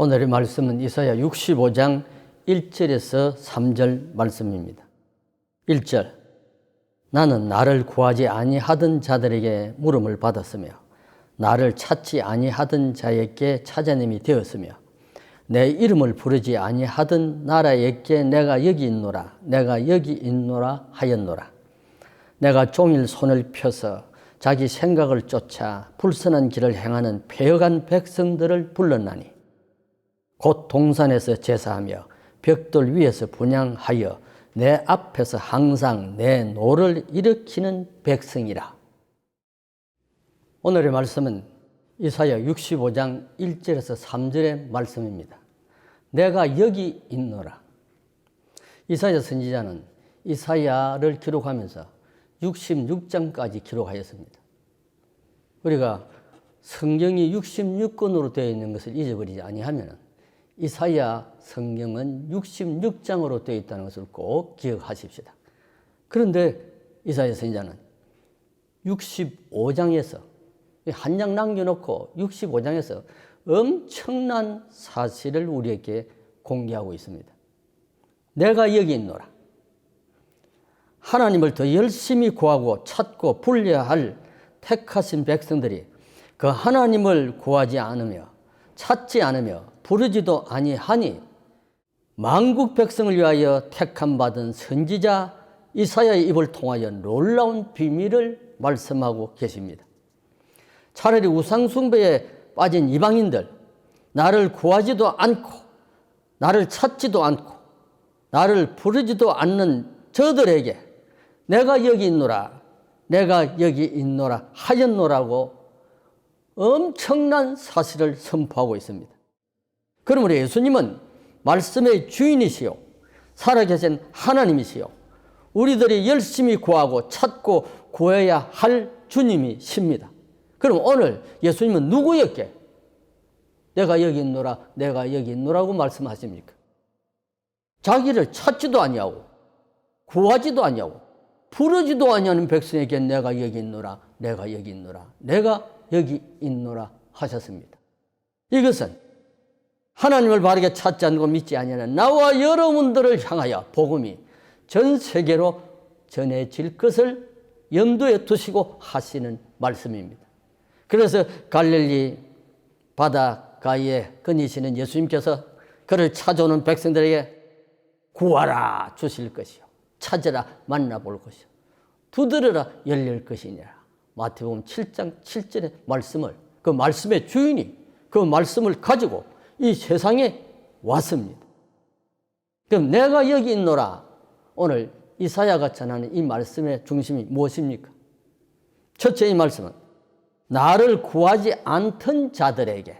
오늘의 말씀은 이사야 65장 1절에서 3절 말씀입니다. 1절 나는 나를 구하지 아니하던 자들에게 물음을 받았으며 나를 찾지 아니하던 자에게 찾아냄이 되었으며 내 이름을 부르지 아니하던 나라에게 내가 여기 있노라 내가 여기 있노라 하였노라 내가 종일 손을 펴서 자기 생각을 쫓아 불선한 길을 행하는 폐역한 백성들을 불렀나니 곧 동산에서 제사하며 벽돌 위에서 분양하여 내 앞에서 항상 내 노를 일으키는 백성이라. 오늘의 말씀은 이사야 65장 1절에서 3절의 말씀입니다. 내가 여기 있노라. 이사야 선지자는 이사야를 기록하면서 66장까지 기록하였습니다. 우리가 성경이 66권으로 되어 있는 것을 잊어버리지 아니하면 이사야 성경은 66장으로 되어 있다는 것을 꼭 기억하십시다. 그런데 이사야 선지자는 65장에서 한 장 남겨놓고 65장에서 엄청난 사실을 우리에게 공개하고 있습니다. 내가 여기 있노라. 하나님을 더 열심히 구하고 찾고 불려야 할 택하신 백성들이 그 하나님을 구하지 않으며 찾지 않으며 부르지도 아니하니 만국 백성을 위하여 택함 받은 선지자 이사야의 입을 통하여 놀라운 비밀을 말씀하고 계십니다. 차라리 우상 숭배에 빠진 이방인들, 나를 구하지도 않고, 나를 찾지도 않고, 나를 부르지도 않는 저들에게 내가 여기 있노라, 내가 여기 있노라 하였노라고 엄청난 사실을 선포하고 있습니다. 그러므로 예수님은 말씀의 주인이시요, 살아계신 하나님이시요, 우리들이 열심히 구하고 찾고 구해야 할 주님이십니다. 그럼 오늘 예수님은 누구였게? 내가 여기 있노라, 내가 여기 있노라고 말씀하십니까? 자기를 찾지도 아니하고 구하지도 아니하고 부르지도 아니하는 백성에게 내가 여기 있노라, 내가 여기 있노라, 내가 여기 있노라 하셨습니다. 이것은 하나님을 바르게 찾지 않고 믿지 아니하는 나와 여러분들을 향하여 복음이 전 세계로 전해질 것을 염두에 두시고 하시는 말씀입니다. 그래서 갈릴리 바닷가에 거니시는 예수님께서 그를 찾아오는 백성들에게 구하라 주실 것이요. 찾으라 만나볼 것이요. 두드려라 열릴 것이니라. 마태복음 7장 7절의 말씀을 그 말씀의 주인이 그 말씀을 가지고 이 세상에 왔습니다. 그럼 내가 여기 있노라. 오늘 이사야가 전하는 이 말씀의 중심이 무엇입니까? 첫째 이 말씀은 나를 구하지 않던 자들에게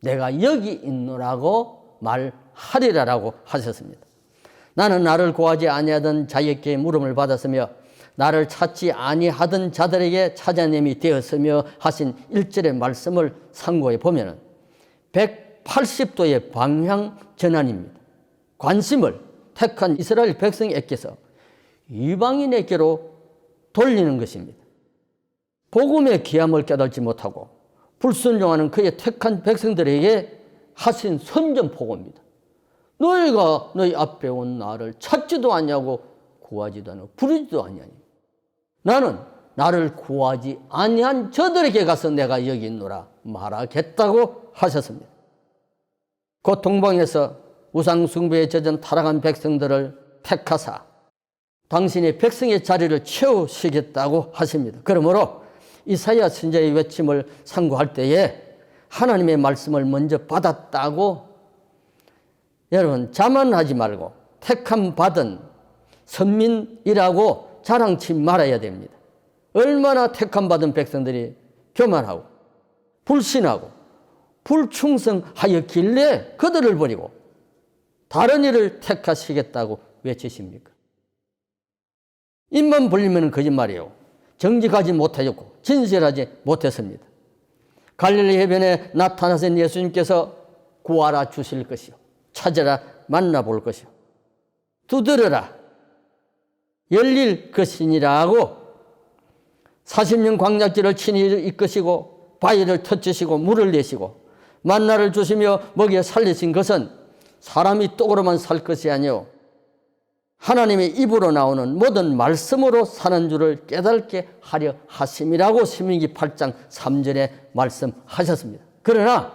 내가 여기 있노라고 말하리라라고 하셨습니다. 나는 나를 구하지 아니하던 자에게 물음을 받았으며 나를 찾지 아니하던 자들에게 찾아냄이 되었으며 하신 1절의 말씀을 상고해 보면 180도의 방향 전환입니다. 관심을 택한 이스라엘 백성에게서 이방인에게로 돌리는 것입니다. 복음의 귀함을 깨닫지 못하고 불순종하는 그의 택한 백성들에게 하신 선전포고입니다. 너희가 너희 앞에 온 나를 찾지도 않냐고 구하지도 않고 부르지도 않냐니. 나는 나를 구하지 아니한 저들에게 가서 내가 여기 있노라 말하겠다고 하셨습니다. 곧 동방에서 우상 숭배에 젖은 타락한 백성들을 택하사 당신의 백성의 자리를 채우시겠다고 하십니다. 그러므로 이사야 선자의 외침을 상고할 때에 하나님의 말씀을 먼저 받았다고 여러분 자만하지 말고 택함 받은 선민이라고 자랑치 말아야 됩니다. 얼마나 택함 받은 백성들이 교만하고 불신하고 불충성하였길래 그들을 버리고 다른 일을 택하시겠다고 외치십니까? 입만 벌리면 거짓말이에요. 정직하지 못하였고 진실하지 못했습니다. 갈릴리 해변에 나타나신 예수님께서 구하라 주실 것이요. 찾아라 만나볼 것이요. 두드려라 열릴 것이니라고 40년 광약지를 친히 이끄시고 바위를 터치시고 물을 내시고 만나를 주시며 먹여 살리신 것은 사람이 떡으로만 살 것이 아니요 하나님의 입으로 나오는 모든 말씀으로 사는 줄을 깨닫게 하려 하심이라고 신명기 8장 3절에 말씀하셨습니다. 그러나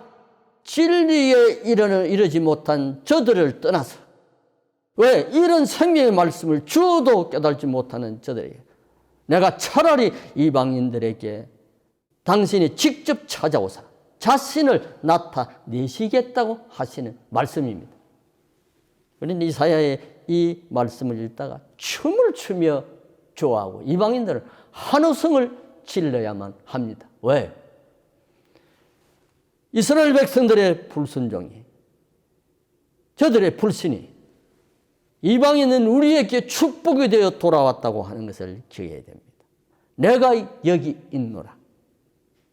진리에 이르는 이르지 못한 저들을 떠나서 왜 이런 생명의 말씀을 주어도 깨닫지 못하는 저들에게 내가 차라리 이방인들에게 당신이 직접 찾아오사 자신을 나타내시겠다고 하시는 말씀입니다. 우리는 이사야의 이 말씀을 읽다가 춤을 추며 좋아하고 이방인들은 한우성을 질러야만 합니다. 왜? 이스라엘 백성들의 불순종이 저들의 불신이 이방인은 우리에게 축복이 되어 돌아왔다고 하는 것을 기억해야 됩니다. 내가 여기 있노라.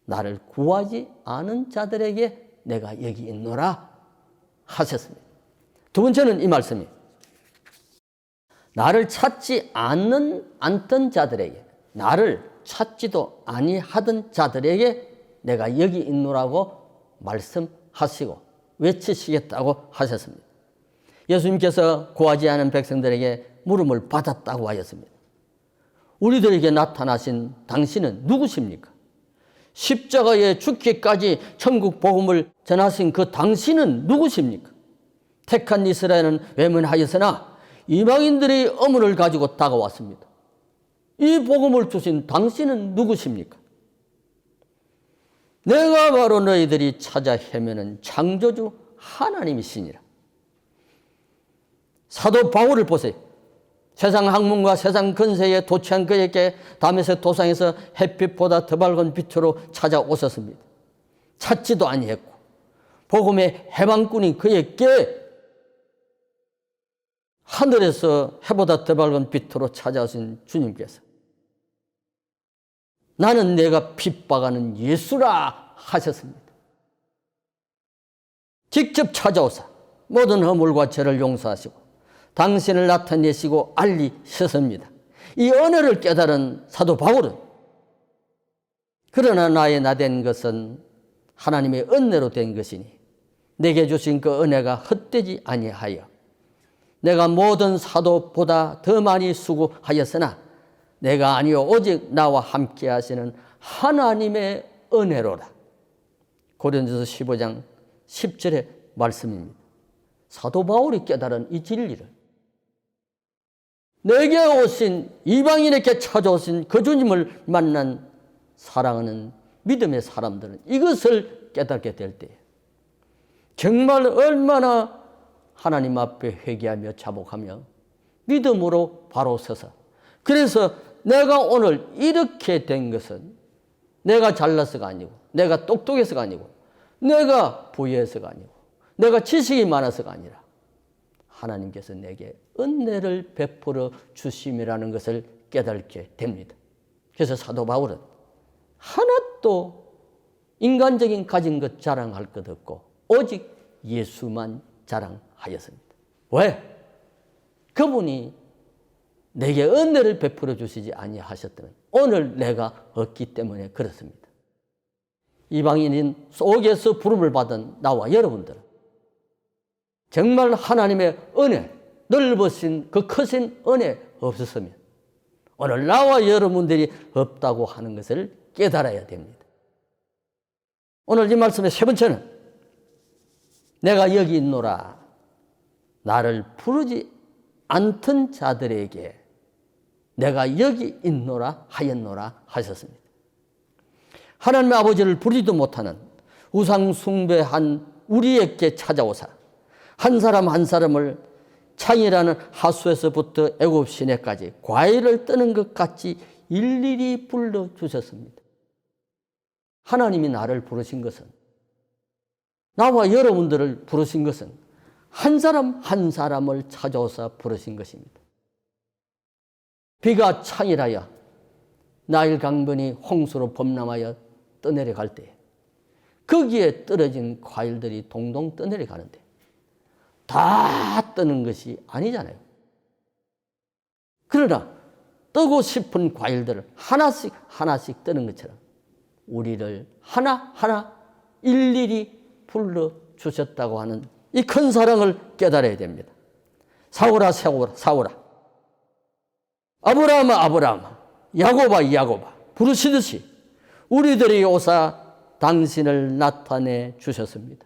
나를 구하지 않은 자들에게 내가 여기 있노라 하셨습니다. 두 번째는 이 말씀이 나를 찾지 않는 않던 자들에게 나를 찾지도 아니하던 자들에게 내가 여기 있노라고 말씀하시고 외치시겠다고 하셨습니다. 예수님께서 구하지 않은 백성들에게 물음을 받았다고 하였습니다. 우리들에게 나타나신 당신은 누구십니까? 십자가에 죽기까지 천국 복음을 전하신 그 당신은 누구십니까? 택한 이스라엘은 외면하였으나 이방인들이 어물을 가지고 다가왔습니다. 이 복음을 주신 당신은 누구십니까? 내가 바로 너희들이 찾아 헤매는 창조주 하나님이시니라. 사도 바울을 보세요. 세상 학문과 세상 근세에 도취한 그에게 담에서 도상에서 햇빛보다 더 밝은 빛으로 찾아오셨습니다. 찾지도 아니했고 복음의 해방꾼이 그에게 하늘에서 해보다 더 밝은 빛으로 찾아오신 주님께서 나는 내가 핍박하는 예수라 하셨습니다. 직접 찾아오사 모든 허물과 죄를 용서하시고 당신을 나타내시고 알리셨습니다. 이 은혜를 깨달은 사도 바울은 그러나 나의 나 된 것은 하나님의 은혜로 된 것이니 내게 주신 그 은혜가 헛되지 아니하여 내가 모든 사도보다 더 많이 수고하였으나 내가 아니요 오직 나와 함께 하시는 하나님의 은혜로라. 고린도서 15장 10절의 말씀입니다. 사도 바울이 깨달은 이 진리를 내게 오신 이방인에게 찾아오신 그 주님을 만난 사랑하는 믿음의 사람들은 이것을 깨닫게 될 때 정말 얼마나 하나님 앞에 회개하며 자복하며 믿음으로 바로 서서 그래서 내가 오늘 이렇게 된 것은 내가 잘나서가 아니고 내가 똑똑해서가 아니고 내가 부유해서가 아니고 내가 지식이 많아서가 아니라 하나님께서 내게 은혜를 베풀어 주심이라는 것을 깨닫게 됩니다. 그래서 사도 바울은 하나도 인간적인 가진 것 자랑할 것 없고 오직 예수만 자랑하였습니다. 왜? 그분이 내게 은혜를 베풀어 주시지 아니하셨다면 오늘 내가 없기 때문에 그렇습니다. 이방인인 속에서 부름을 받은 나와 여러분들은 정말 하나님의 은혜, 넓으신 그 크신 은혜 없었으면 오늘 나와 여러분들이 없다고 하는 것을 깨달아야 됩니다. 오늘 이 말씀의 세 번째는 내가 여기 있노라 나를 부르지 않던 자들에게 내가 여기 있노라 하였노라 하셨습니다. 하나님의 아버지를 부르지도 못하는 우상 숭배한 우리에게 찾아오사 한 사람 한 사람을 창이라는 하수에서부터 애굽 시내까지 과일을 뜨는 것 같이 일일이 불러 주셨습니다. 하나님이 나를 부르신 것은 나와 여러분들을 부르신 것은 한 사람 한 사람을 찾아오사 부르신 것입니다. 비가 창이라여 나일 강변이 홍수로 범람하여 떠내려갈 때 거기에 떨어진 과일들이 동동 떠내려가는데 다 뜨는 것이 아니잖아요. 그러나 뜨고 싶은 과일들을 하나씩 하나씩 뜨는 것처럼 우리를 하나하나 일일이 불러 주셨다고 하는 이 큰 사랑을 깨달아야 됩니다. 사오라 사오라 사오라 아브라함아 아브라함아 야고바 야고바 부르시듯이 우리들에게 오사 당신을 나타내 주셨습니다.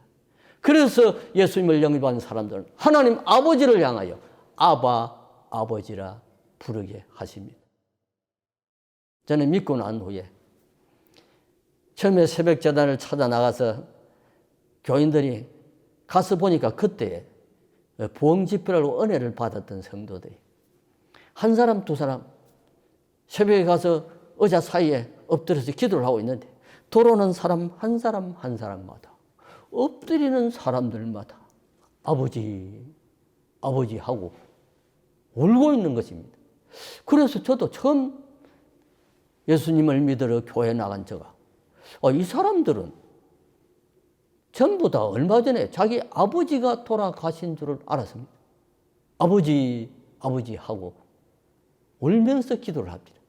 그래서 예수님을 영입한 사람들은 하나님 아버지를 향하여 아바 아버지라 부르게 하십니다. 저는 믿고 난 후에 처음에 새벽 재단을 찾아 나가서 교인들이 가서 보니까 그때 부흥 집회라고 은혜를 받았던 성도들이 한 사람 두 사람 새벽에 가서 의자 사이에 엎드려서 기도를 하고 있는데 들어오는 사람 한 사람 한 사람마다 엎드리는 사람들마다 아버지 아버지 하고 울고 있는 것입니다. 그래서 저도 처음 예수님을 믿으러 교회 나간 저가 어, 이 사람들은 전부 다 얼마 전에 자기 아버지가 돌아가신 줄을 알았습니다. 아버지, 아버지 하고 울면서 기도를 합니다.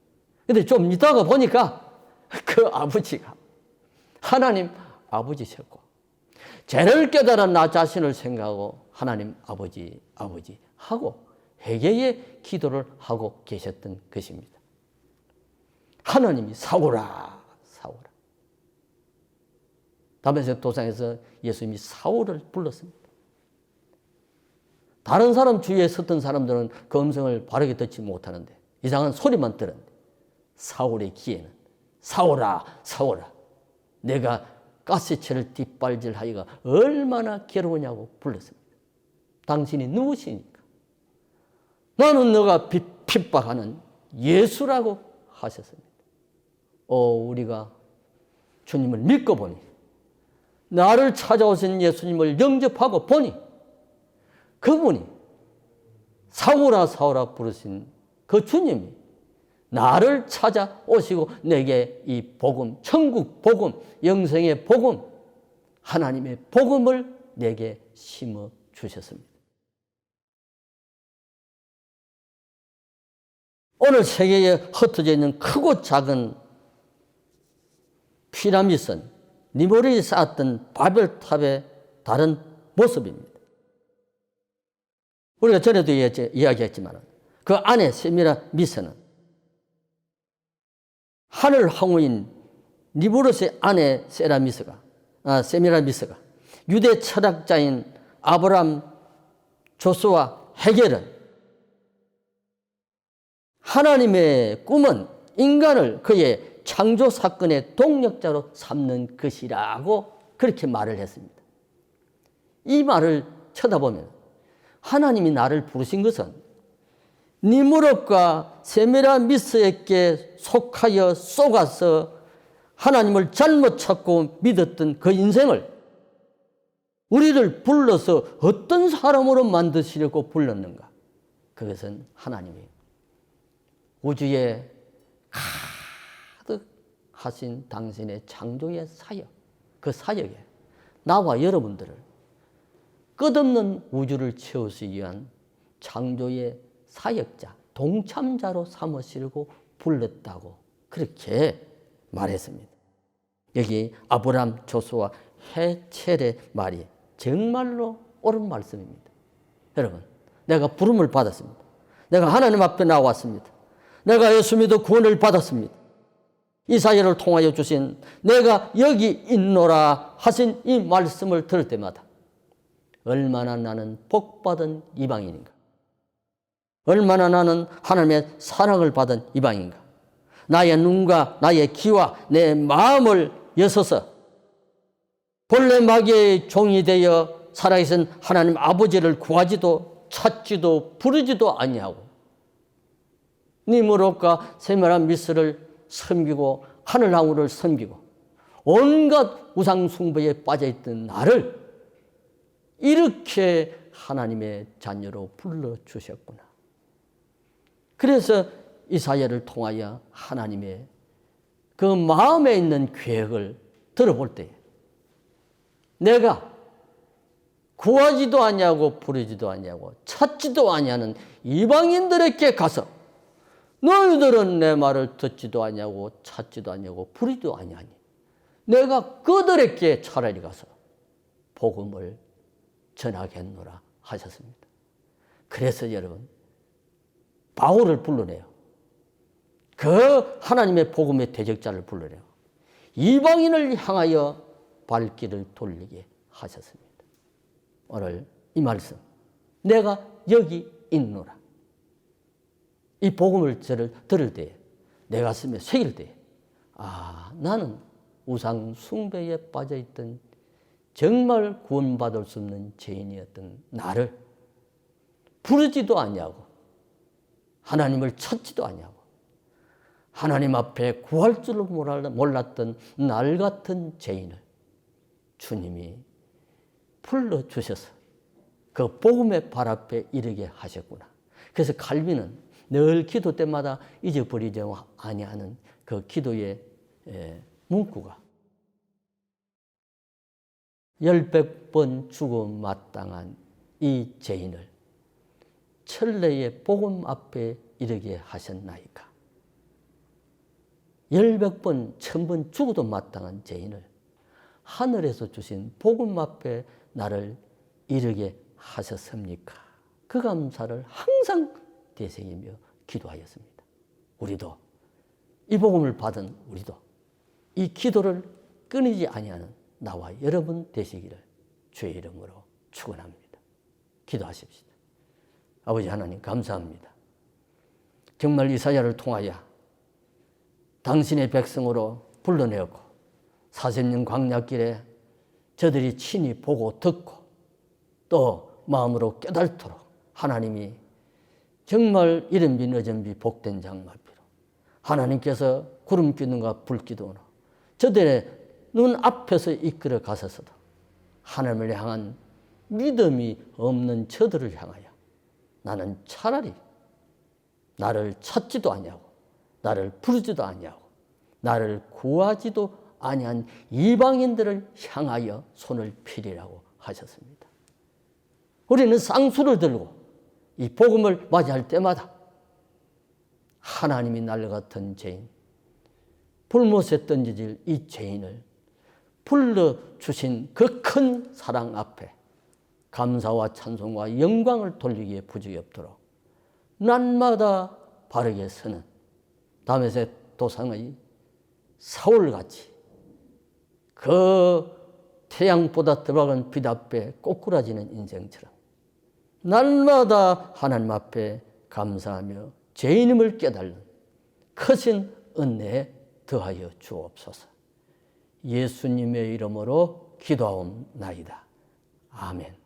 근데 좀 있다가 보니까 그 아버지가 하나님 아버지셨고 죄를 깨달아 나 자신을 생각하고 하나님 아버지, 아버지 하고 회개의 기도를 하고 계셨던 것입니다. 하나님이 사오라, 사오라. 다메섹 도상에서 예수님이 사울을 불렀습니다. 다른 사람 주위에 섰던 사람들은 그 음성을 바르게 듣지 못하는데 이상한 소리만 들었는데 사울의 귀에는 사오라 사오라 내가 가시체를 뒷발질하기가 얼마나 괴로우냐고 불렀습니다. 당신이 누구시니까? 나는 너가 핍박하는 예수라고 하셨습니다. 오 우리가 주님을 믿고 보니 나를 찾아오신 예수님을 영접하고 보니 그분이 사오라 사오라 부르신 그 주님이 나를 찾아오시고 내게 이 복음, 천국 복음, 영생의 복음, 하나님의 복음을 내게 심어 주셨습니다. 오늘 세계에 흩어져 있는 크고 작은 피라미드선 니모리 쌓았던 바벨탑의 다른 모습입니다. 우리가 전에도 이야기했지만 그 안에 세미라 미스는 하늘 항우인 니브롯의 아내 세라미스가 아, 세미라미스가 유대 철학자인 아브람 조스와 해결은 하나님의 꿈은 인간을 그의 창조 사건의 동력자로 삼는 것이라고 그렇게 말을 했습니다. 이 말을 쳐다보면 하나님이 나를 부르신 것은 니무롯과 세미라미스에게 속하여 쏘가서 하나님을 잘못 찾고 믿었던 그 인생을 우리를 불러서 어떤 사람으로 만드시려고 불렀는가? 그것은 하나님이 우주에 하신 당신의 창조의 사역, 그 사역에 나와 여러분들을 끝없는 우주를 채우기 위한 창조의 사역자, 동참자로 삼으시려고 불렀다고 그렇게 말했습니다. 여기 아브람 조수와 해첼의 말이 정말로 옳은 말씀입니다. 여러분, 내가 부름을 받았습니다. 내가 하나님 앞에 나왔습니다. 내가 예수 믿어 구원을 받았습니다. 이사야를 통하여 주신 내가 여기 있노라 하신 이 말씀을 들을 때마다 얼마나 나는 복받은 이방인인가. 얼마나 나는 하나님의 사랑을 받은 이방인가. 나의 눈과 나의 귀와 내 마음을 여서서 본래 마귀의 종이 되어 살아계신 하나님 아버지를 구하지도 찾지도 부르지도 아니하고 니무롯과 세멸한 미스를 섬기고 하늘나무를 섬기고 온갖 우상 숭배에 빠져있던 나를 이렇게 하나님의 자녀로 불러주셨구나. 그래서 이사야를 통하여 하나님의 그 마음에 있는 계획을 들어볼 때 내가 구하지도 않냐고 부르지도 않냐고 찾지도 않냐는 이방인들에게 가서 너희들은 내 말을 듣지도 않냐고 찾지도 않냐고 부리도 아니하니 내가 그들에게 차라리 가서 복음을 전하겠노라 하셨습니다. 그래서 여러분 바울을 불러내요. 그 하나님의 복음의 대적자를 불러내요. 이방인을 향하여 발길을 돌리게 하셨습니다. 오늘 이 말씀 내가 여기 있노라. 이 복음을 저를 들을 때, 내 가슴에 새길 때, 아, 나는 우상 숭배에 빠져 있던 정말 구원받을 수 없는 죄인이었던 나를 부르지도 않냐고, 하나님을 찾지도 않냐고, 하나님 앞에 구할 줄을 몰랐던 날 같은 죄인을 주님이 불러 주셔서 그 복음의 발 앞에 이르게 하셨구나. 그래서 칼빈은 늘 기도 때마다 잊어버리지 아니하는 그 기도의 문구가 열백 번 죽어 마땅한 이 죄인을 천례의 복음 앞에 이르게 하셨나이까. 열백 번, 천 번 죽어도 마땅한 죄인을 하늘에서 주신 복음 앞에 나를 이르게 하셨습니까? 그 감사를 항상 되새기며 기도하였습니다. 우리도 이 복음을 받은 우리도 이 기도를 끊이지 아니하는 나와 여러분 되시기를 주의 이름으로 축원합니다. 기도하십시다. 아버지 하나님 감사합니다. 정말 이사야를 통하여 당신의 백성으로 불러내었고 40년 광야길에 저들이 친히 보고 듣고 또 마음으로 깨달도록 하나님이 정말 이른비 늦은비 복된 장마비로 하나님께서 구름 기둥과 불 기둥으로 저들의 눈 앞에서 이끌어 가서서도 하나님을 향한 믿음이 없는 저들을 향하여 나는 차라리 나를 찾지도 아니하고 나를 부르지도 아니하고 나를 구하지도 아니한 이방인들을 향하여 손을 피리라고 하셨습니다. 우리는 쌍수를 들고 이 복음을 맞이할 때마다 하나님이 날 같은 죄인, 불못에 던져질 이 죄인을 불러주신 그 큰 사랑 앞에 감사와 찬송과 영광을 돌리기에 부족이 없도록 날마다 바르게 서는 다메섹 도상의 사울같이 그 태양보다 더 밝은 빛 앞에 꼬꾸라지는 인생처럼 날마다 하나님 앞에 감사하며 죄인임을 깨달는 크신 은혜에 더하여 주옵소서. 예수님의 이름으로 기도하옵나이다. 아멘.